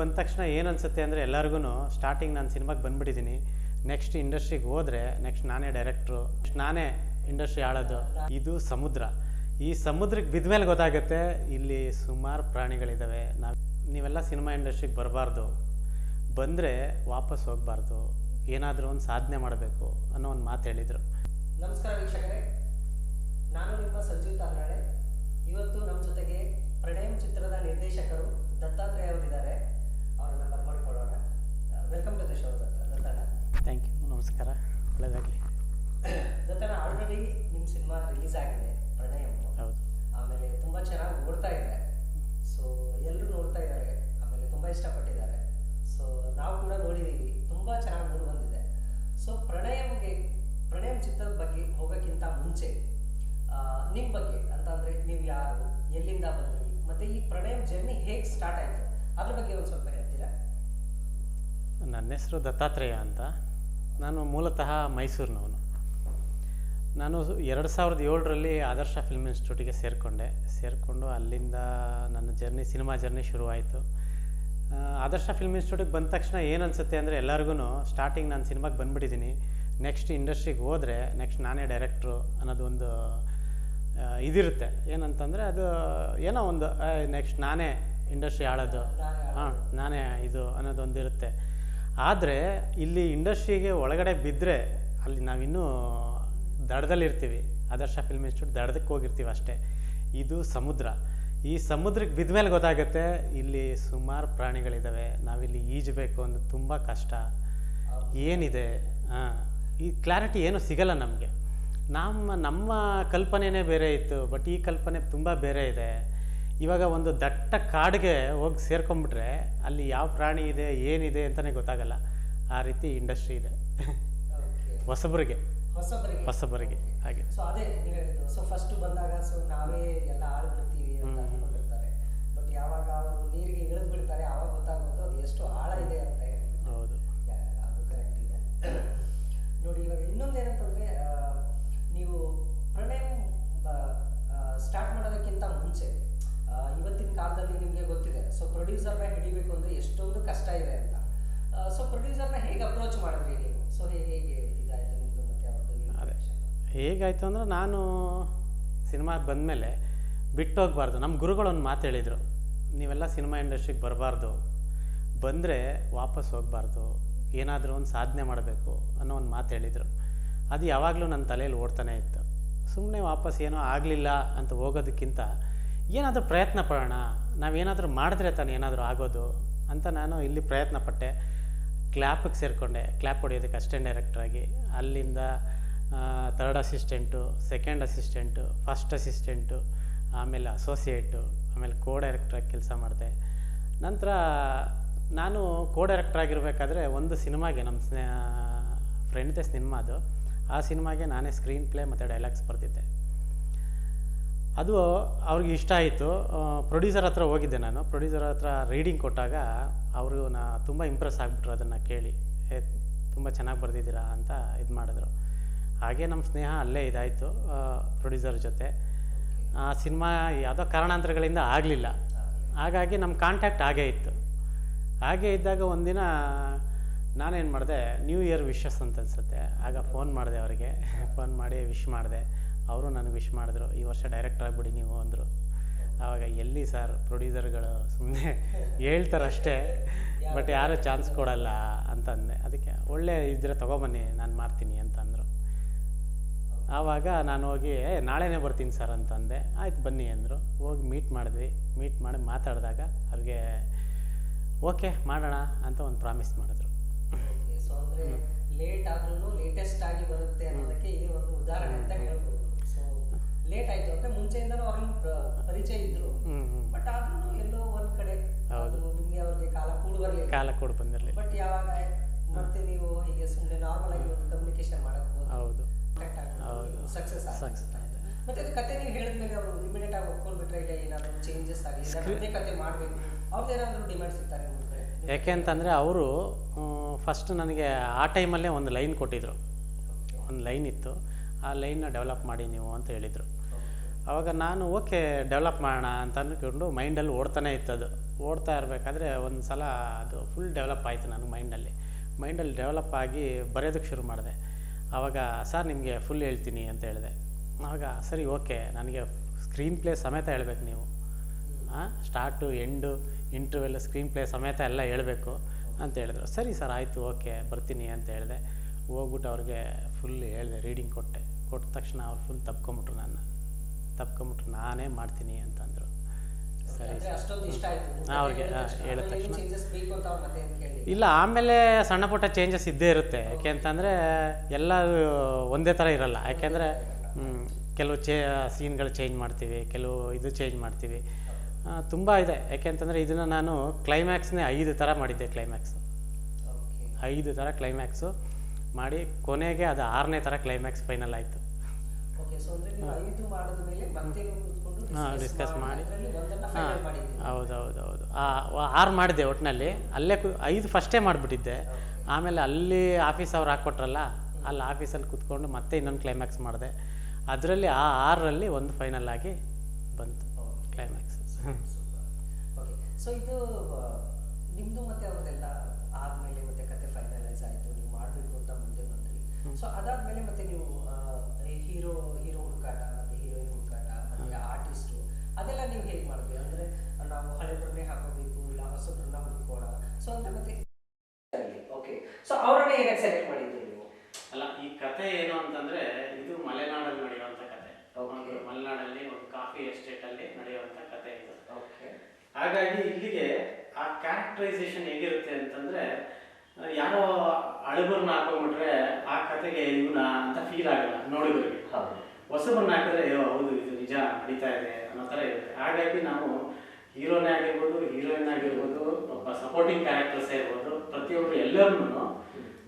ಬಂದ ತಕ್ಷಣ ಏನು ಅನಿಸುತ್ತೆ ಅಂದರೆ ಎಲ್ಲರಿಗೂ ಸ್ಟಾರ್ಟಿಂಗ್ ನಾನು ಸಿನಿಮಾಗೆ ಬಂದ್ಬಿಟ್ಟಿದ್ದೀನಿ ನೆಕ್ಸ್ಟ್ ಇಂಡಸ್ಟ್ರಿಗೆ ಹೋದರೆ ನೆಕ್ಸ್ಟ್ ನಾನೇ ಡೈರೆಕ್ಟ್ರು ನಾನೇ ಇಂಡಸ್ಟ್ರಿ ಆಳೋದು. ಇದು ಸಮುದ್ರ. ಈ ಸಮುದ್ರಕ್ಕೆ ಬಿದ್ದ ಮೇಲೆ ಗೊತ್ತಾಗುತ್ತೆ ಇಲ್ಲಿ ಸುಮಾರು ಪ್ರಾಣಿಗಳಿದ್ದಾವೆ ನಾವು ನೀವೆಲ್ಲ ಸಿನಿಮಾ ಇಂಡಸ್ಟ್ರಿಗೆ ಬರಬಾರ್ದು. ಬಂದರೆ ವಾಪಸ್ ಹೋಗಬಾರ್ದು. ಏನಾದರೂ ಒಂದು ಸಾಧನೆ ಮಾಡಬೇಕು ಅನ್ನೋ ಒಂದು ಮಾತು ಹೇಳಿದರು. ನಮಸ್ಕಾರ ವೀಕ್ಷಕರೇ. ನಾನು ನಿಮ್ಮ ಸಂಜೀವ್ ತಾಂಗಾಳೆ ಇವತ್ತು ನಮ್ಮ ಜೊತೆಗೆ ಪ್ರಣಯಂ ಚಿತ್ರದ ನಿರ್ದೇಶಕರು ದತ್ತಾತ್ರೇಯ ಅವರಿದ್ದಾರೆ. Welcome to the show Datta Dattanna thank you ನಮಸ್ಕಾರ ಒಳ್ಳೆಯದಾಗಲಿ ದತ್ತಣ್ಣ ಆಲ್ರೆಡಿ ನಿಮ್ಮ ಸಿನಿಮಾ ರಿಲೀಸ್ ಆಗಿದೆ ಪ್ರಣಯಂ ಹೌದು. ಆಮೇಲೆ ತುಂಬ ಚೆನ್ನಾಗಿ ಓಡ್ತಾ ಇದೆ. ಹೆಸರು ದತ್ತಾತ್ರೇಯ ಅಂತ. ನಾನು ಮೂಲತಃ ಮೈಸೂರಿನವನು. ನಾನು ಎರಡು ಸಾವಿರದ ಏಳರಲ್ಲಿ ಆದರ್ಶ ಫಿಲ್ಮ್ ಇನ್ಸ್ಟಿಟ್ಯೂಟಿಗೆ ಸೇರಿಕೊಂಡೆ. ಸೇರಿಕೊಂಡು ಅಲ್ಲಿಂದ ನನ್ನ ಜರ್ನಿ ಸಿನಿಮಾ ಜರ್ನಿ ಶುರುವಾಯಿತು. ಆದರ್ಶ ಫಿಲ್ಮ್ ಇನ್ಸ್ಟಿಟ್ಯೂಟಿಗೆ ಬಂದ ತಕ್ಷಣ ಏನು ಅನಿಸುತ್ತೆ ಅಂದರೆ ಎಲ್ಲರಿಗೂ ಸ್ಟಾರ್ಟಿಂಗ್ ನಾನು ಸಿನಿಮಾಗೆ ಬಂದುಬಿಟ್ಟಿದ್ದೀನಿ ನೆಕ್ಸ್ಟ್ ಇಂಡಸ್ಟ್ರಿಗೆ ಹೋದರೆ ನೆಕ್ಸ್ಟ್ ನಾನೇ ಡೈರೆಕ್ಟ್ರು ಅನ್ನೋದು ಒಂದು ಇದಿರುತ್ತೆ. ಏನಂತಂದರೆ ಅದು ಏನೋ ಒಂದು ನೆಕ್ಸ್ಟ್ ನಾನೇ ಇಂಡಸ್ಟ್ರಿ ಆಳೋದು. ಹಾಂ ನಾನೇ ಇದು ಅನ್ನೋದೊಂದು ಇರುತ್ತೆ ಆದರೆ ಇಲ್ಲಿ ಇಂಡಸ್ಟ್ರಿಗೆ ಒಳಗಡೆ ಬಿದ್ದರೆ ಅಲ್ಲಿ ನಾವಿನ್ನೂ ದಡದಲ್ಲಿರ್ತೀವಿ. ಆದರ್ಶ ಫಿಲ್ಮ್ ಇನ್ಸ್ಟಿಟ್ಯೂಟ್ ದಡದಕ್ಕೆ ಹೋಗಿರ್ತೀವಿ ಅಷ್ಟೇ. ಇದು ಸಮುದ್ರ. ಈ ಸಮುದ್ರಕ್ಕೆ ಬಿದ್ದ ಮೇಲೆ ಗೊತ್ತಾಗುತ್ತೆ, ಇಲ್ಲಿ ಸುಮಾರು ಪ್ರಾಣಿಗಳಿದ್ದಾವೆ ನಾವಿಲ್ಲಿ ಈಜಬೇಕು ಅಂದ್ರೆ ತುಂಬ ಕಷ್ಟ. ಏನಿದೆ? ಹಾಂ ಈ ಕ್ಲಾರಿಟಿ ಏನೂ ಸಿಗಲ್ಲ ನಮಗೆ. ನಮ್ಮ ನಮ್ಮ ಕಲ್ಪನೆಯೇ ಬೇರೆ ಇತ್ತು ಬಟ್ ಈ ಕಲ್ಪನೆ ತುಂಬ ಬೇರೆ ಇದೆ. ಇವಾಗ ಒಂದು ದಟ್ಟ ಕಾಡಿಗೆ ಹೋಗಿ ಸೇರ್ಕೊಂಡ್ಬಿಟ್ರೆ ಅಲ್ಲಿ ಯಾವ ಪ್ರಾಣಿ ಇದೆ ಏನಿದೆ ಅಂತಲೇ ಗೊತ್ತಾಗಲ್ಲ. ಆ ರೀತಿ ಇಂಡಸ್ಟ್ರಿ ಇದೆ. ಹೊಸಬರಿಗೆ. ಹೊಸಬರಿಗೆ. ಹಾಗೆ. ಹೌದು. ಅದೇ ಇವಾಗ ಹೇಳಿದ್ದು ಹೇಗಾಯಿತು ಅಂದರೆ ನಾನು ಸಿನಿಮಾ ಬಂದಮೇಲೆ ಬಿಟ್ಟು ಹೋಗ್ಬಾರ್ದು ನಮ್ಮ ಗುರುಗಳು ಒಂದು ಮಾತು ಹೇಳಿದರು, ನೀವೆಲ್ಲ ಸಿನಿಮಾ ಇಂಡಸ್ಟ್ರಿಗೆ ಬರಬಾರ್ದು. ಬಂದರೆ ವಾಪಸ್ ಹೋಗಬಾರ್ದು. ಏನಾದರೂ ಒಂದು ಸಾಧನೆ ಮಾಡಬೇಕು, ಅನ್ನೋ ಒಂದು ಮಾತು ಹೇಳಿದರು. ಅದು ಯಾವಾಗಲೂ ನನ್ನ ತಲೆಯಲ್ಲಿ ಓಡ್ತಾನೆ ಇತ್ತು. ಸುಮ್ಮನೆ ವಾಪಸ್ ಏನೋ ಆಗಲಿಲ್ಲ ಅಂತ ಹೋಗೋದಕ್ಕಿಂತ, ಏನಾದರೂ ಪ್ರಯತ್ನ ಪಡೋಣ. ನಾವೇನಾದರೂ ಮಾಡಿದ್ರೆ ತಾನು ಏನಾದರೂ ಆಗೋದು, ಅಂತ ನಾನು ಇಲ್ಲಿ ಪ್ರಯತ್ನ ಪಟ್ಟೆ. ಕ್ಲ್ಯಾಪಿಗೆ ಸೇರಿಕೊಂಡೆ. ಕ್ಲ್ಯಾಪ್ ಹೊಡೆಯೋದಕ್ಕೆ ಅಸಿಸ್ಟೆಂಟ್ ಡೈರೆಕ್ಟ್ರಾಗಿ ಅಲ್ಲಿಂದ third assistant second assistant first assistant ಆಮೇಲೆ ಅಸೋಸಿಯೇಟು ಆಮೇಲೆ ಕೋ ಡೈರೆಕ್ಟ್ರಾಗಿ ಕೆಲಸ ಮಾಡಿದೆ. ನಂತರ ನಾನು ಕೋ ಡೈರೆಕ್ಟರ್ ಆಗಿರಬೇಕಾದ್ರೆ ಒಂದು ಸಿನಿಮಾಗೆ ನಮ್ಮ ಸ್ನೇ ಫ್ರೆಂಡ್ದೇ ಸಿನಿಮಾ ಅದು. ಆ ಸಿನಿಮಾಗೆ ನಾನೇ ಸ್ಕ್ರೀನ್ ಪ್ಲೇ ಮತ್ತು ಡೈಲಾಗ್ಸ್ ಬರೆದಿದ್ದೆ ಅದು ಅವ್ರಿಗೆ ಇಷ್ಟ ಆಯಿತು. ಪ್ರೊಡ್ಯೂಸರ್ ಹತ್ರ ಹೋಗಿದ್ದೆ ನಾನು. ಪ್ರೊಡ್ಯೂಸರ್ ಹತ್ರ ರೀಡಿಂಗ್ ಕೊಟ್ಟಾಗ ಅವರು ನಾ ತುಂಬ ಇಂಪ್ರೆಸ್ ಆಗಿಬಿಟ್ರು ಅದನ್ನು ಕೇಳಿ. ತುಂಬ ಚೆನ್ನಾಗಿ ಬರೆದಿದ್ದೀರಾ ಅಂತ ಇದು ಮಾಡಿದ್ರು. ಹಾಗೆ ನಮ್ಮ ಸ್ನೇಹ ಅಲ್ಲೇ ಇದಾಯಿತು ಪ್ರೊಡ್ಯೂಸರ್ ಜೊತೆ. ಆ ಸಿನಿಮಾ ಯಾವುದೋ ಕಾರಣಾಂತರಗಳಿಂದ ಆಗಲಿಲ್ಲ. ಹಾಗಾಗಿ ನಮ್ಮ ಕಾಂಟ್ಯಾಕ್ಟ್ ಹಾಗೇ ಇತ್ತು. ಹಾಗೆ ಇದ್ದಾಗ ಒಂದಿನ ನಾನೇನು ಮಾಡಿದೆ ನ್ಯೂ ಇಯರ್ ವಿಶಸ್ ಅಂತ ಅನ್ಸುತ್ತೆ. ಆಗ ಫೋನ್ ಮಾಡಿದೆ ಅವರಿಗೆ. ಫೋನ್ ಮಾಡಿ ವಿಶ್ ಮಾಡಿದೆ. ಅವರು ನನಗೆ ವಿಶ್ ಮಾಡಿದ್ರು, ಈ ವರ್ಷ ಡೈರೆಕ್ಟರ್ ಆಗಿಬಿಡಿ ನೀವು ಅಂದರು. ಆವಾಗ ಎಲ್ಲಿ ಸರ್ ಪ್ರೊಡ್ಯೂಸರ್ಗಳು ಸುಮ್ಮನೆ ಹೇಳ್ತಾರಷ್ಟೇ ಬಟ್ ಯಾರೂ ಚಾನ್ಸ್ ಕೊಡಲ್ಲ ಅಂತಂದೆ. ಅದಕ್ಕೆ ಒಳ್ಳೆ ಇದ್ದರೆ ತೊಗೊಬನ್ನಿ ನಾನು ಮಾಡ್ತೀನಿ ಅಂತ ಅಂದರು. ಆವಾಗ ನಾನು ಹೋಗಿ "ಏ, ನಾಳೆನೇ ಬರ್ತೀನಿ ಸರ್ ಅಂತಂದೆ. ಆಯ್ತು ಬನ್ನಿ ಅಂದರು. ಹೋಗಿ ಮೀಟ್ ಮಾಡಿದ್ವಿ. ಮೀಟ್ ಮಾಡಿ ಮಾತಾಡಿದಾಗ ಅವ್ರಿಗೆ ಓಕೆ ಮಾಡೋಣ ಅಂತ ಒಂದು ಪ್ರಾಮಿಸ್ ಮಾಡಿದ್ರು. ಲೇಟ್ ಆದ್ರೂ ಲೇಟೆಸ್ಟ್ ಆಗಿ ಬರುತ್ತೆ ಅನ್ನೋದಕ್ಕೆ ಇದು ಒಂದು ಉದಾಹರಣೆ ಅಂತ ಹೇಳ್ಬೋದು. ಸೊ ಲೇಟ್ ಆಯ್ತು ಅಂದ್ರೆ ಮುಂಚೆಯಿಂದನೂ ಪ್ರ- ಪರಿಚಯ ಹ್ಞೂ ಬಟ್ ಆದ್ರೂ ಎಲ್ಲೋ ಒಂದ್ ಕಡೆ ಹೌದು. ನಿಮ್ಗೆ ಅವ್ರಿಗೆ ಕಾಲ ಕೂಡ ಬರಲಿಲ್ಲ. ಕಾಲ ಕೂಡ ಬಂದಿರಲಿಲ್ಲ. ಬಟ್ ಯಾವಾಗ ಮತ್ತೆ ನೀವು ಹೀಗೆ ಸುಮ್ಮನೆ ನಾರ್ಮಲ್ ಆಗಿ ಒಂದು ಕಮ್ಯುನಿಕೇಶನ್ ಮಾಡಕ್ಕೆ ಹೌದು. ಸಕ್ಸಸ್ ಮತ್ತೆ ಅದು ಕತೆ ನೀವು ಹೇಳಿದ್ಮೇಲೆ ಅವರು ಇಮಿಡಿಯೇಟ್ ಆಗಿ ಒಪ್ಕೊಂಡ್ಬಿಟ್ರೆ ಇಲ್ಲ ಏನಾದ್ರು ಚೇಂಜಸ್ ಆಗಲಿ ಇಲ್ಲ ಅದೇ ಕತೆ ಮಾಡ್ಬೇಕು. ಅವ್ರದ್ದು ಏನಾದ್ರು ಡಿಮ್ಯಾಂಡ್ಸ್ ಇರ್ತಾರೆ ನಿಮ್ಮ ಯಾಕೆ ಅಂತಂದರೆ ಅವರು ಫಸ್ಟ್ ನನಗೆ ಆ ಟೈಮಲ್ಲೇ ಒಂದು ಲೈನ್ ಕೊಟ್ಟಿದ್ರು. ಒಂದು ಲೈನ್ ಇತ್ತು. ಆ ಲೈನ್ನ ಡೆವಲಪ್ ಮಾಡಿ ನೀವು ಅಂತ ಹೇಳಿದರು. ಅವಾಗ ನಾನು ಓಕೆ ಡೆವಲಪ್ ಮಾಡೋಣ ಅಂತ ಅಂದ್ಕೊಂಡು ಮೈಂಡಲ್ಲಿ ಓಡ್ತಾನೆ ಅದು. ಓಡ್ತಾ ಇರಬೇಕಾದ್ರೆ ಒಂದು ಸಲ ಅದು ಫುಲ್ ಡೆವಲಪ್ ಆಯಿತು ನನಗೆ ಮೈಂಡಲ್ಲಿ ಮೈಂಡಲ್ಲಿ ಡೆವಲಪ್ ಆಗಿ ಬರೆಯೋದಕ್ಕೆ ಶುರು ಮಾಡಿದೆ. ಆವಾಗ ಸರ್, ನಿಮಗೆ ಫುಲ್ ಹೇಳ್ತೀನಿ ಅಂತ ಹೇಳಿದೆ. ಆವಾಗ ಸರಿ, ಓಕೆ, ನನಗೆ ಸ್ಕ್ರೀನ್ ಪ್ಲೇ ಸಮೇತ ಹೇಳಬೇಕು ನೀವು. Start end interval screen play ಸಮೇತ ಎಲ್ಲ ಹೇಳಬೇಕು ಅಂತ ಹೇಳಿದ್ರು. ಸರಿ, ಸರ್, ಆಯಿತು, ಓಕೆ, ಬರ್ತೀನಿ, ಅಂತ ಹೇಳಿದೆ. ಹೋಗ್ಬಿಟ್ಟು ಅವ್ರಿಗೆ ಫುಲ್ ಹೇಳಿದೆ ರೀಡಿಂಗ್ ಕೊಟ್ಟೆ. ಕೊಟ್ಟ ತಕ್ಷಣ ಅವ್ರು ಫುಲ್ ತಪ್ಕೊಂಬಿಟ್ರು ನನ್ನ. ತಪ್ಕೊಂಬಿಟ್ರು ನಾನೇ ಮಾಡ್ತೀನಿ ಅಂತಂದರು. ಅವ್ರಿಗೆ, ಹೇಳಿದ ತಕ್ಷಣ. ಇಲ್ಲ ಆಮೇಲೆ ಸಣ್ಣ ಪುಟ್ಟ ಚೇಂಜಸ್ ಇದ್ದೇ ಇರುತ್ತೆ. ಯಾಕೆ ಅಂತಂದರೆ ಎಲ್ಲ ಒಂದೇ ಥರ ಇರಲ್ಲ. ಯಾಕೆಂದರೆ ಕೆಲವು ಚೇ ಸೀನ್ಗಳು ಚೇಂಜ್ ಮಾಡ್ತೀವಿ ಕೆಲವು ಇದು ಚೇಂಜ್ ಮಾಡ್ತೀವಿ. ತುಂಬ ಇದೆ. ಯಾಕೆ ಅಂತಂದರೆ ಇದನ್ನು ನಾನು ಕ್ಲೈಮ್ಯಾಕ್ಸ್ನೇ ಐದು ಥರ ಮಾಡಿದ್ದೆ ಕ್ಲೈಮ್ಯಾಕ್ಸ್ ಐದು ಥರ ಕ್ಲೈಮ್ಯಾಕ್ಸು ಮಾಡಿ ಕೊನೆಗೆ ಅದು ಆರನೇ ಥರ ಕ್ಲೈಮ್ಯಾಕ್ಸ್ ಫೈನಲ್ ಆಯಿತು. ಹಾಂ ಡಿಸ್ಕಸ್ ಮಾಡಿ. ಹಾಂ ಹೌದು. ಹೌದು ಹೌದು ಆರು ಮಾಡಿದೆ ಒಟ್ಟಿನಲ್ಲಿ ಅಲ್ಲೇ ಕು ಐದು ಫಸ್ಟೇ ಮಾಡಿಬಿಟ್ಟಿದ್ದೆ. ಆಮೇಲೆ ಅಲ್ಲಿ ಆಫೀಸ್ ಅವ್ರು ಹಾಕ್ಕೊಟ್ರಲ್ಲ ಅಲ್ಲಿ ಆಫೀಸಲ್ಲಿ ಕುತ್ಕೊಂಡು ಮತ್ತೆ ಇನ್ನೊಂದು ಕ್ಲೈಮ್ಯಾಕ್ಸ್ ಮಾಡಿದೆ. ಅದರಲ್ಲಿ ಆ ಆರರಲ್ಲಿ ಒಂದು ಫೈನಲ್ ಆಗಿ ಬಂತು ಕ್ಲೈಮ್ಯಾಕ್ಸ್ ಸೊ ಇದು ಆ, ಮತ್ತೆ ಅವ್ರದ್ದೆಲ್ಲ ಆದ್ಮೇಲೆ ಮತ್ತೆ ಕತೆ ಫೈನಲೈಸ್ ಆಯ್ತು. ನೀವು ಮಾಡ್ಬೇಕು ಅಂತ ಮುಂದೆ ಬಂದ್ರಿ. ಸೊ ಅದಾದ್ಮೇಲೆ ಮತ್ತೆ ನೀವು ಹೀರೋ ಹೀರೋ ಹುಡುಕಾಟ ಮತ್ತೆ ಹೀರೋಯಿನ್ ಹುಡುಕಾಟ ಮತ್ತೆ ಆರ್ಟಿಸ್ಟು ಅದೆಲ್ಲ ನೀವು ಹೇಗೆ ಮಾಡ್ತೀವಿ ಅಂದ್ರೆ ನಾವು ಹಳೆಬ್ರನ್ನೇ ಹಾಕೋಬೇಕು ಇಲ್ಲ ಹೊಸಬ್ರನ್ನ ಹುಡುಕೋಣ ಸೊ ಅಂತ ಮತ್ತೆ ಓಕೆ ಸೊ ಅವರನ್ನೇ ಏನಕ್ಕೆ ಸೆಲೆಕ್ಟ್ ಮಾಡಿದ್ರಿ ನೀವು? ಅಲ್ಲ ಈ ಕತೆ ಏನು ಅಂತಂದ್ರೆ ಇದು ಮಲೆನಾಡಲ್ಲಿ ನಡೆಯುವಂತ ಕತೆ. Okay. ಮಲೆನಾಡಲ್ಲಿ ಒಂದು ಕಾಫಿ ಎಸ್ಟೇಟಲ್ಲಿ ನಡೆಯುವಂಥ ಕತೆ ಇದು. ಓಕೆ ಹಾಗಾಗಿ ಇಲ್ಲಿಗೆ ಆ ಕ್ಯಾರೆಕ್ಟರೈಸೇಷನ್ ಹೇಗಿರುತ್ತೆ ಅಂತಂದ್ರೆ ಯಾರೋ ಅಳಬರ್ನ ಹಾಕೊಂಡ್ಬಿಟ್ರೆ ಆ ಕತೆಗೆ ಇವನ ಅಂತ ಫೀಲ್ ಆಗಲ್ಲ ನೋಡಿದ್ರಿಗೆ. ಹೌದು. ಹೊಸಬರನ್ನ ಹಾಕಿದ್ರೆ ಅಯ್ಯೋ ಹೌದು ಇದು ನಿಜ ನಡೀತಾ ಇದೆ ಅನ್ನೋ ಥರ ಇರುತ್ತೆ. ಹಾಗಾಗಿ ನಾವು ಹೀರೋನೇ ಆಗಿರ್ಬೋದು ಹೀರೋಯಿನ್ ಆಗಿರ್ಬೋದು ಒಬ್ಬ ಸಪೋರ್ಟಿಂಗ್ ಕ್ಯಾರೆಕ್ಟರ್ಸ್ ಇರ್ಬೋದು ಪ್ರತಿಯೊಬ್ಬರು ಎಲ್ಲರನ್ನೂ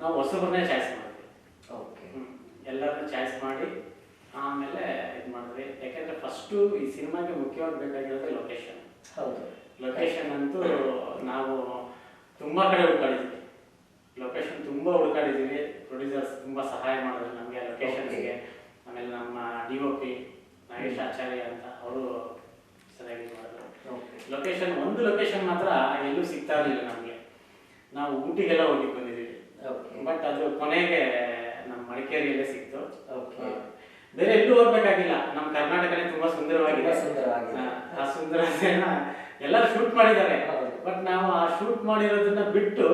ನಾವು ಹೊಸಬರನ್ನೇ ಚಾಯ್ಸ್ ಮಾಡ್ತೀವಿ. ಓಕೆ. ಎಲ್ಲರನ್ನೂ ಚಾಯ್ಸ್ ಮಾಡಿ ಆಮೇಲೆ ಇದು ಮಾಡಿದ್ವಿ ಯಾಕೆಂದ್ರೆ ಫಸ್ಟು ಈ ಸಿನಿಮಾಗೆ ಮುಖ್ಯವಾಗಿ ಬೇಕಾಗಿರೋದು ಲೊಕೇಶನ್ ಹೌದು. ಲೊಕೇಶನ್ ಅಂತೂ ನಾವು ತುಂಬ ಕಡೆ ಹುಡುಕಾಡಿದ್ವಿ. ಲೊಕೇಶನ್ ತುಂಬ ಹುಡುಕಾಡಿದ್ದೀವಿ ಪ್ರೊಡ್ಯೂಸರ್ಸ್ ತುಂಬ ಸಹಾಯ ಮಾಡಿದ್ರು ನಮಗೆ ಲೊಕೇಶನ್ಸ್ಗೆ ಆಮೇಲೆ ನಮ್ಮ D O P Nagesh Acharya ಅಂತ ಅವರು ಸರಿಯಾಗಿ ಮಾಡಿದ್ರು. ಲೊಕೇಶನ್ ಒಂದು ಲೊಕೇಶನ್ ಮಾತ್ರ ಎಲ್ಲೂ ಸಿಗ್ತಾ ಇರಲಿಲ್ಲ ನಮಗೆ. ನಾವು ಊಟಿಗೆಲ್ಲ ಹೋಗಿ ಬಂದಿದ್ದೀವಿ. ಬಟ್ ಅದು ಕೊನೆಗೆ ನಮ್ಮ ಮಡಿಕೇರಿಯಲ್ಲೇ ಸಿಕ್ತು. ಬೇರೆ ಎಲ್ಲೂ ಹೋಗ್ಬೇಕಾಗಿಲ್ಲ. ನಮ್ಮ ಕರ್ನಾಟಕನೇ ತುಂಬಾ ಸುಂದರವಾಗಿದೆ. ಆ, ಸುಂದರ ಎಲ್ಲರೂ ಶೂಟ್ ಮಾಡಿದ್ದಾರೆ. ಬಟ್ ನಾವು ಆ ಶೂಟ್ ಮಾಡಿರೋದನ್ನ ಬಿಟ್ಟು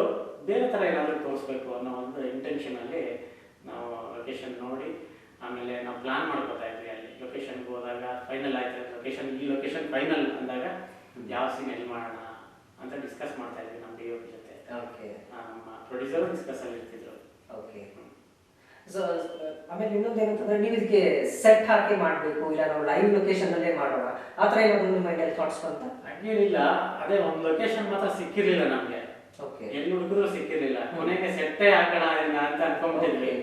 ಬೇರೆ ತರ ಏನಾದರೂ ತೋರಿಸ್ಬೇಕು ಅನ್ನೋ ಒಂದು ಇಂಟೆನ್ಷನ್ ಅಲ್ಲಿ ನಾವು ಲೊಕೇಶನ್ ನೋಡಿ ಆಮೇಲೆ ನಾವು ಪ್ಲಾನ್ ಮಾಡ್ಕೋತಾ ಇದ್ವಿ ಅಲ್ಲಿ. ಲೊಕೇಶನ್ಗೆ ಹೋದಾಗ ಫೈನಲ್ ಆಯ್ತು. ಲೊಕೇಶನ್ ಈ ಲೊಕೇಶನ್ ಫೈನಲ್ ಅಂದಾಗ ಯಾವ ಸೀನ್ ಎಲ್ಲಿ ಮಾಡೋಣ ಅಂತ ಡಿಸ್ಕಸ್ ಮಾಡ್ತಾ ಇದ್ವಿ ನಮ್ಮ ಡಿ ಜೊತೆ. ಓಕೆ ಆ, ನಮ್ಮ ಪ್ರೊಡ್ಯೂಸರ್ ಡಿಸ್ಕಸ್ ಅಲ್ಲಿ ಇರ್ತಿದ್ರು. ಓಕೆ ಸೊ ಆಮೇಲೆ ಇನ್ನೊಂದು ಏನಂತಂದ್ರೆ ನೀವು ಇದಕ್ಕೆ ಸೆಟ್ ಹಾಕಿ ಮಾಡಬೇಕು ಇಲ್ಲ ನಾವು ಲೈವ್ ಲೊಕೇಶನ್ ಅಲ್ಲೇ ಮಾಡೋಣ. ಆ ಥರ ಏನಾದ್ರು ನಿಮ್ಮ ಮೈಂಡಲ್ಲಿ ಥಾಟ್ಸ್ ಬಂತ? ಹಂಗೇನಿಲ್ಲ. ಅದೇ ಒಂದು ಲೊಕೇಶನ್ ಮಾತ್ರ ಸಿಕ್ಕಿರಲಿಲ್ಲ ನಮಗೆ. ಓಕೆ ಎಲ್ಲಿ ಹುಡುಗರು ಸಿಕ್ಕಿರಲಿಲ್ಲ. ಕೊನೆಗೆ ಸೆಟ್ಟೇ ಹಾಕೋಣ ಅಂತ ಅನ್ಕೊಂಡ್ಬಿಟ್ಟಿದ್ವಿ.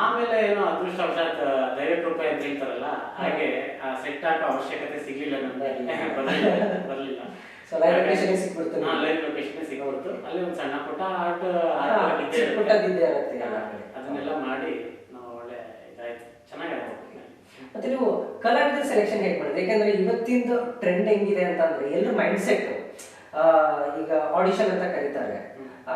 ಆಮೇಲೆ ಏನೋ ಅದೃಷ್ಟವಶಾತ್ ದೈವ ಕೃಪೆ ಅಂತ ಹೇಳ್ತಾರಲ್ಲ ಹಾಗೆ ಆ ಸೆಟ್ ಹಾಕೋ ಅವಶ್ಯಕತೆ ಸಿಗ್ಲಿಲ್ಲ ನಮ್ಗೆ. ಬರಲಿಲ್ಲ ಗೆ ಸಿಕ್ಬಿಡ್ತು? ಲೈವ್ ಲೊಕೇಶನ್ ಸಿಗ್ಬಿಡ್ತು ಅಲ್ಲಿ ಒಂದು ಸಣ್ಣ ಪುಟ್ಟ ಆರ್ಟ್ ಪುಟ್ಟದಿದ್ದೇ ಕಡೆ. ಅದನ್ನೆಲ್ಲ ಮಾಡಿ ನಾವು ಒಳ್ಳೆ ಇದಾಯ್ತು. ಚೆನ್ನಾಗಾಯ್ತು ಮತ್ತೆ ನೀವು ಕಲಾವಿದ ಸೆಲೆಕ್ಷನ್ ಹೇಗೆ ಮಾಡಿದ್ರಿ? ಯಾಕಂದ್ರೆ ಇವತ್ತಿನ ಟ್ರೆಂಡ್ ಹೆಂಗಿದೆ ಅಂತಂದ್ರೆ ಎಲ್ಲರೂ ಮೈಂಡ್ ಸೆಟ್ ಈಗ ಆಡಿಷನ್ ಅಂತ ಕರೀತಾರೆ.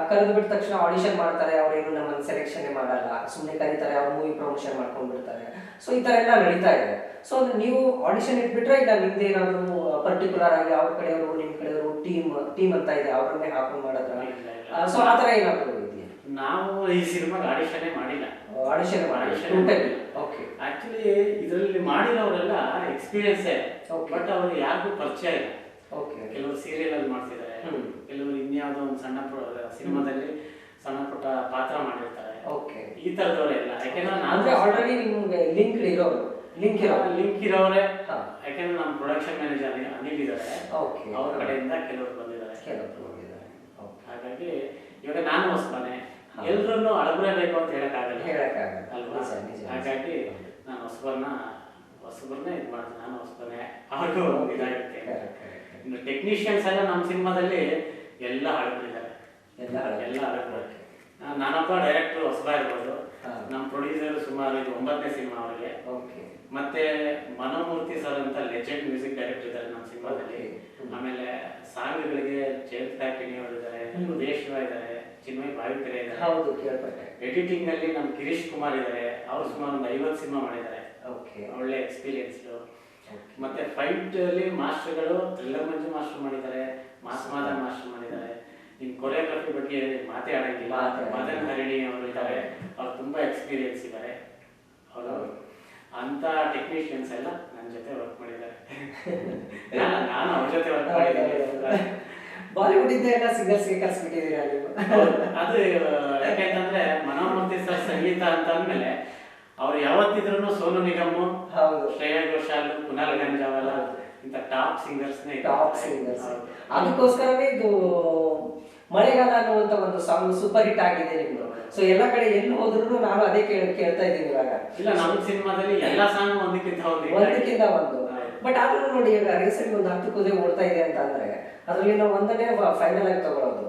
ಕರೆದು ಬಿಟ್ಟ ತಕ್ಷಣ ಆಡಿಷನ್ ಮಾಡ್ತಾರೆ ಅವರೇನು ನಮ್ಮನ್ನು ಸೆಲೆಕ್ಷನ್ ಮಾಡಲ್ಲ. ಸುಮ್ಮನೆ ಕರೀತಾರೆ ಅವ್ರ ಮೂವಿ ಪ್ರಮೋಷನ್ ಮಾಡ್ಕೊಂಡ್ಬಿಡ್ತಾರೆ. ಸೊ ಈ ತರ ಎಲ್ಲ ನಡೀತಾ ಇದೆ. ಸೊ ನೀವು ಆಡಿಷನ್ ಇಟ್ಬಿಟ್ರೆ ಇಲ್ಲ ನಿಮ್ದು ಏನಾದ್ರು ಪರ್ಟಿಕ್ಯುಲರ್ ಆಗಿ ಅವ್ರ ಕಡೆಯವರು ನಿಮ್ ಕಡೆಯವರು ಟೀಮ್ ಟೀಮ್ ಅಂತ ಇದೆ ಅವ್ರನ್ನೇ ಹಾಕೊಂಡ್ ಮಾಡೋದ್ರ. ಸೊ ಆ ತರ ಏನಾದ್ರು ನಾವು ಈ ಸಿನಿಮಾಗೆ ಆಡಿಷನೇ ಮಾಡಿಲ್ಲ. ಆಡಿಷನ್ ಓಕೆ ಆಕ್ಚುಲಿ ಇದರಲ್ಲಿ ಮಾಡಿರೋರೆಲ್ಲ ಎಕ್ಸ್ಪೀರಿಯನ್ಸೇ. ಬಟ್ ಅವ್ರು ಯಾರಿಗೂ ಪರಿಚಯ ಇಲ್ಲ. ಓಕೆ ಕೆಲವರು ಸೀರಿಯಲ್ ಅಲ್ಲಿ ಮಾಡ್ತಿದ್ದಾರೆ. ಕೆಲವರು ಇನ್ಯಾವುದೋ ಒಂದು ಸಣ್ಣ ಸಿನಿಮಾದಲ್ಲಿ ಸಣ್ಣ ಪುಟ್ಟ ಪಾತ್ರ ಮಾಡಿರ್ತಾರೆ. ಓಕೆ. ಈ ತರದವರೆಲ್ಲ ಯಾಕೆಂದ್ರೆ ನಾನು ಆಲ್ರೆಡಿ ನಿಮ್ಗೆ ಲಿಂಕ್ ಇರೋರು. ಲಿಂಕ್ ಇರೋ ಲಿಂಕ್ ಇರೋರೆ. ಹಾ. ಯಾಕೆಂದ್ರೆ ನಮ್ಮ ಪ್ರೊಡಕ್ಷನ್ ಮ್ಯಾನೇಜರ್ ಅನಿಲ್ ಇದ್ದಾರೆ ಓಕೆ. ಅವ್ರ ಕಡೆಯಿಂದ ಕೆಲವರು ಬಂದಿದ್ದಾರೆ. ಕೆಲವರು ಹೋಗಿದ್ದಾರೆ ಹಾಗಾಗಿ ಇವಾಗ ನಾನು ಹೊಸ್ತಾನೆ ಎಲ್ಲರನ್ನೂ ಅಳಬರಬೇಕು ಅಂತ ಹೇಳಕ್ಕಾಗಲ್ಲ. ಹೇಳಕ್ಕಾಗಲ್ಲ. ಅಲ್ವಾ. ಹಾಗಾಗಿ ನಾನು ಹೊಸಬರನ್ನ ಹೊಸಬರನ್ನೇ ಇದು ಮಾಡ್ತೀನಿ. ನಾನು ಹೊಸಬನೇ. ಅವ್ರಿಗೂ ಇದಾಗುತ್ತೆ. ಇನ್ನು ಟೆಕ್ನಿಷಿಯನ್ಸ್ ಎಲ್ಲ ನಮ್ಮ ಸಿನಿಮಾದಲ್ಲಿ ಎಲ್ಲ ಹಳಬರಿದ್ದಾರೆ ಎಲ್ಲ. ಎಲ್ಲ ಹಳಬರು ನಾನೊಬ್ಬ ಡೈರೆಕ್ಟರ್ ಹೊಸಬ ಇರ್ಬೋದು. ನಮ್ಮ ಪ್ರೊಡ್ಯೂಸರ್ ಸುಮಾರು ಇದು ಒಂಬತ್ತನೇ ಸಿನಿಮಾ ಅವರಿಗೆ. ಓಕೆ. ಮತ್ತೆ ಮನೋಮೂರ್ತಿ ಸರ್ ಅಂತ ಲೆಜೆಂಡ್ ಮ್ಯೂಸಿಕ್ ಡೈರೆಕ್ಟರ್ ಇದ್ದಾರೆ ನಮ್ಮ ಸಿನಿಮಾದಲ್ಲಿ. ಆಮೇಲೆ ಸಾಂಗ್ಗಳಿಗೆ ಜಯಂತ್ ಕಿಣಿ ಅವರಿದ್ದಾರೆ ಶಿವ ಇದ್ದಾರೆ ಚಿನ್ಮಯ್ ಭಾವಿಕರೆ ಇದ್ದಾರೆ. ಎಡಿಟಿಂಗ್ ಅಲ್ಲಿ ನಮ್ಮ ಕಿರೀಶ್ ಕುಮಾರ್ ಇದ್ದಾರೆ. ಅವರು ಸುಮಾರು ಒಂದು ಐವತ್ತು ಸಿನಿಮಾ ಮಾಡಿದ್ದಾರೆ. ಓಕೆ. ಒಳ್ಳೆ ಎಕ್ಸ್ಪೀರಿಯನ್ಸ್ ಮತ್ತೆ ಫೈಟ್ ಅಲ್ಲಿ ಮಾಸ್ಟರ್ಗಳು ಥ್ರಿಲ್ಲರ್ ಮಂಜು ಮಾಸ್ಟರ್ ಮಾಡಿದ್ದಾರೆ ಮಾಸ್ಮಾದ ಮಾಸ್ಟರ್ ಮಾಡಿದ್ದಾರೆ. ಇನ್ ಕೊರಿಯೋಗ್ರಫಿ ಬಗ್ಗೆ ಮಾತೇ ಆಡಂಗಿಲ್ಲ. ಮದನ್ ಹರಿಣಿ ಅವರು ಇದ್ದಾರೆ. ಅವ್ರು ತುಂಬಾ ಎಕ್ಸ್ಪೀರಿಯನ್ಸ್ ಇದ್ದಾರೆ ಅವರು ಅಂತ ಟೆಕ್ನಿಷಿಯನ್ಸ್ ಎಲ್ಲ ನನ್ನ ಜೊತೆ ವರ್ಕ್ ಮಾಡಿದ್ದಾರೆ. ನಾನು ಅವ್ರ ಜೊತೆ ವರ್ಕ್ ಮಾಡಿದ್ದೀನಿ. ಬಾಲಿವುಡ್ ಇಂದ ಎಲ್ಲ ಸಿಂಗರ್ಸ್ಗೆ ಕಲ್ಸ್ಬಿಟ್ಟಿದ್ದೀರಾ ನೀವು ಅದು ಯಾಕೆಂತಂದ್ರೆ ಮನೋಮೂರ್ತಿ ಸರ್ ಸಂಗೀತ ಅಂತ ಅಂದ್ಮೇಲೆ ಅವ್ರು ಯಾವತ್ತಿದ್ರು ಸೋನು ನಿಗಮ್ ಹೌದು. ಶ್ರೇಯಾ ಘೋಷಾಲ್ ಕುನಾಲ್ ಗಂಜಾವಲ ಇಂತ ಟಾಪ್ ಸಿಂಗರ್ಸ್ ಟಾಪ್ ಸಿಂಗರ್ಸ್. ಅದಕ್ಕೋಸ್ಕರವೇ ಇದು ಮಳೆಗಾಲ ಅನ್ನುವಂತ ಒಂದು ಸಾಂಗ್ ಸೂಪರ್ ಹಿಟ್ ಆಗಿದೆ ನಿಮ್ದು. ಸೊ ಎಲ್ಲ ಕಡೆ ಎಲ್ಲಿ ಹೋದ್ರು ನಾನು ಅದೇ ಕೇಳ್- ಕೇಳ್ತಾ ಇದ್ದೀನಿ ಇವಾಗ. ಇಲ್ಲ ನಮ್ಮ ಸಿನಿಮಾದಲ್ಲಿ ಎಲ್ಲಾ ಸಾಂಗ್ ಒಂದಕ್ಕಿಂತ ಒಂದು. ಒಂದಕ್ಕಿಂತ ಒಂದು. ಬಟ್ ಆದ್ರೂ ನೋಡಿ ಈಗ ರೀಸೆಂಟ್ ಒಂದು ಹತ್ತು ಕುದುರೆ ಓಡ್ತಾ ಇದೆ ಅಂತ ಅಂದ್ರೆ ಅದ್ರಲ್ಲಿ ನಾವು ಒಂದನೇ ಫೈನಲ್ ಆಗಿ ತಗೊಳ್ಳೋದು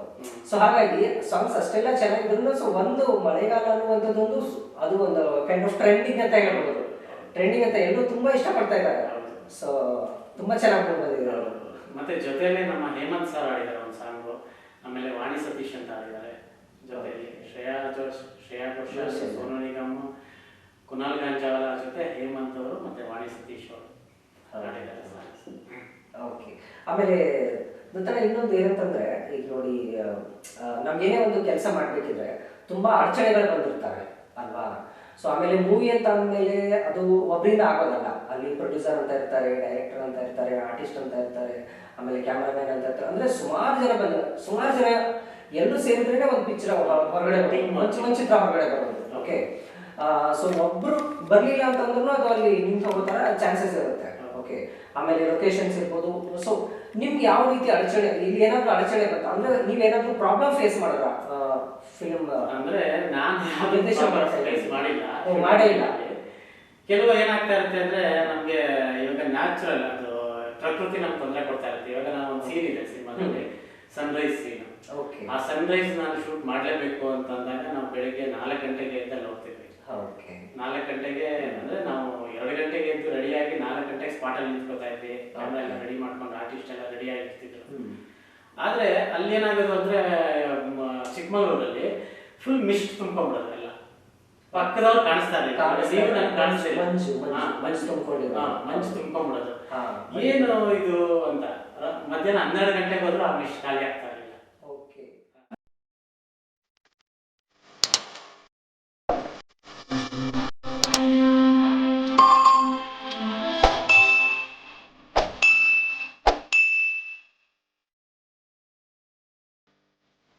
ಸೊ ಹಾಗಾಗಿ ಸಾಂಗ್ಸ್ ಅಷ್ಟೆಲ್ಲ ಚೆನ್ನಾಗಿದ್ರು ಸೊ ಒಂದು ಮಳೆಗಾಲ ಅನ್ನುವಂಥದ್ದೊಂದು ಅದು ಒಂದು ಕೈಂಡ್ ಆಫ್ ಟ್ರೆಂಡಿಂಗ್ ಅಂತ ಹೇಳ್ಬೋದು. ಟ್ರೆಂಡಿಂಗ್ ಅಂತ ಎಲ್ಲರೂ ತುಂಬಾ ಇಷ್ಟಪಡ್ತಾ ಇದ್ದಾರೆ. ಸೊ ತುಂಬಾ ಚೆನ್ನಾಗಿ ಬಂದಿದೆ. ಮತ್ತೆ ಜೊತೆಯಲ್ಲೇ ನಮ್ಮ ಹೇಮಂತ್ ಸರ್ ಆಡಿದ್ದಾರೆ ಒಂದು ಸಾಂಗ್ ಆಮೇಲೆ ವಾಣಿ ಸತೀಶ್ ಅಂತ ಆಡಿದ್ದಾರೆ ಜೊತೆಯಲ್ಲಿ ಶ್ರೇಯಾ ಜೋಶ್ ಶ್ರೇಯಾ ಘೋಷಾಲ್. ಸೋನು ನಿಗಮ್ ಕುನಾಲ್ ಗಾಂಜಾವಲ ಜೊತೆ ಹೇಮಂತ್ ಅವರು ಮತ್ತೆ ವಾಣಿ ಸತೀಶ್ ಅವರು ಆಡಿದ್ದಾರೆ. ಓಕೆ ಆಮೇಲೆ ನಂತರ ಇನ್ನೊಂದು ಏನಂತಂದ್ರೆ ಈಗ ನೋಡಿ ನಮ್ಗೆ ಏನೇ ಒಂದು ಕೆಲಸ ಮಾಡ್ಬೇಕಿದ್ರೆ ತುಂಬಾ ಅಡಚಣೆಗಳು ಬಂದಿರ್ತಾರೆ ಅಲ್ವಾ? ಸೊ ಆಮೇಲೆ ಮೂವಿ ಅಂತ ಅಂದಮೇಲೆ ಅದು ಒಬ್ಬರಿಂದ ಆಗೋದಲ್ಲ. ಅಲ್ಲಿ ಪ್ರೊಡ್ಯೂಸರ್ ಅಂತ ಇರ್ತಾರೆ ಡೈರೆಕ್ಟರ್ ಅಂತ ಇರ್ತಾರೆ ಆರ್ಟಿಸ್ಟ್ ಅಂತ ಇರ್ತಾರೆ ಆಮೇಲೆ ಕ್ಯಾಮ್ರಾಮನ್ ಅಂತ ಇರ್ತಾರೆ. ಅಂದ್ರೆ ಸುಮಾರು ಜನ ಬಂದ ಸುಮಾರು ಜನ ಎಲ್ಲರೂ ಸೇರಿದ್ರೆ ಒಂದು ಪಿಕ್ಚರ್ ಹೊರಗಡೆ ಮಂಚು ಮಂಚು ಚಿತ್ರ ಹೊರಗಡೆ ಬರೋದು ಓಕೆ ಸೊ ಒಬ್ರು ಬರ್ಲಿಲ್ಲ ಅಂತಂದ್ರೂ ಅದು ಅಲ್ಲಿ ನಿಂತು ಹೋಗೋ ತರ ಚಾನ್ಸಸ್ ಇರುತ್ತೆ. ಓಕೆ ಆಮೇಲೆ ಲೊಕೇಶನ್ಸ್ ಇರ್ಬೋದು. ಸೊ ನಿಮ್ಗೆ ಯಾವ ರೀತಿ ಅಡಚಣೆ ಇಲ್ಲಿ ಏನಾದ್ರು ಅಡಚಣೆ ಬರುತ್ತೆ ಅಂದ್ರೆ ನೀವೇನಾದ್ರೂ ಪ್ರಾಬ್ಲಮ್ ಫೇಸ್ ಮಾಡಿದ್ರ? ಫಿಲ್ಮ್ ಅಂದ್ರೆ ನಾನು. ಫೇಸ್ ಮಾಡಿಲ್ಲ. ಮಾಡೇ ಇಲ್ಲ. ಕೆಲವು ಏನಾಗ್ತಾ ಇರುತ್ತೆ ಅಂದ್ರೆ ನಮ್ಗೆ ಇವಾಗ ನ್ಯಾಚುರಲ್ ಅದು ಪ್ರಕೃತಿ ನಮ್ಗೆ ತೊಂದರೆ ಕೊಡ್ತಾ ಇರುತ್ತೆ. ಇವಾಗ ನಾವು ಒಂದು ಸೀನ್ ಇದೆ ಸಿನಿಮಾದಲ್ಲಿ. ಸನ್ರೈಸ್ ಸೀನ್ ಓಕೆ ಆ ಸನ್ರೈಸ್ ನಾನು ಶೂಟ್ ಮಾಡಲೇಬೇಕು ಅಂತ ಅಂದಾಗ ನಾವು ಬೆಳಿಗ್ಗೆ ನಾಲ್ಕು ಗಂಟೆಗೆ ಎದ್ದಲ್ಲಿ ಹೋಗ್ತಿದ್ವಿ. ಓಕೆ ನಾಲ್ಕು ಗಂಟೆಗೆ ಅಂದ್ರೆ ನಾವು ಎರಡು ಗಂಟೆಗೆ ಎದ್ದು ರೆಡಿಯಾಗಿ ನಾಲ್ಕು ಗಂಟೆಗೆ ಸ್ಪಾಟ್ ಅಲ್ಲಿ ನಿಂತ್ಕೋತಾ ಇದ್ವಿ. ಕ್ಯಾಮ್ರಾ ಎಲ್ಲ ರೆಡಿ ಮಾಡ್ಕೊಂಡು ಆರ್ಟಿಸ್ಟ್ ಎಲ್ಲ ರೆಡಿ ಆಗಿರ್ತಿದ್ರು. ಆದ್ರೆ ಅಲ್ಲಿ ಏನಾಗೋದು ಅಂದ್ರೆ ಚಿಕ್ಕಮಗಳೂರಲ್ಲಿ ಫುಲ್ ಮಿಸ್ಟ್ ತುಂಬ್ಕೊಂಡ್ಬಿಡೋದು ಎಲ್ಲ. ಪಕ್ಕದವ್ರು ಕಾಣಿಸ್ತಾ ಮಂಚು. ಹಾ, ಮಂಜು ತುಂಬ್ಕೊಂಡ್ಬಿಡೋದು. ಏನು ಇದು ಅಂತ? ಮಧ್ಯಾಹ್ನ ಹನ್ನೆರಡು ಗಂಟೆಗೆ ಹೋದ್ರು ಆ ಮಿಸ್ಟ್ ಖಾಲಿ ಆಗ್ತಾ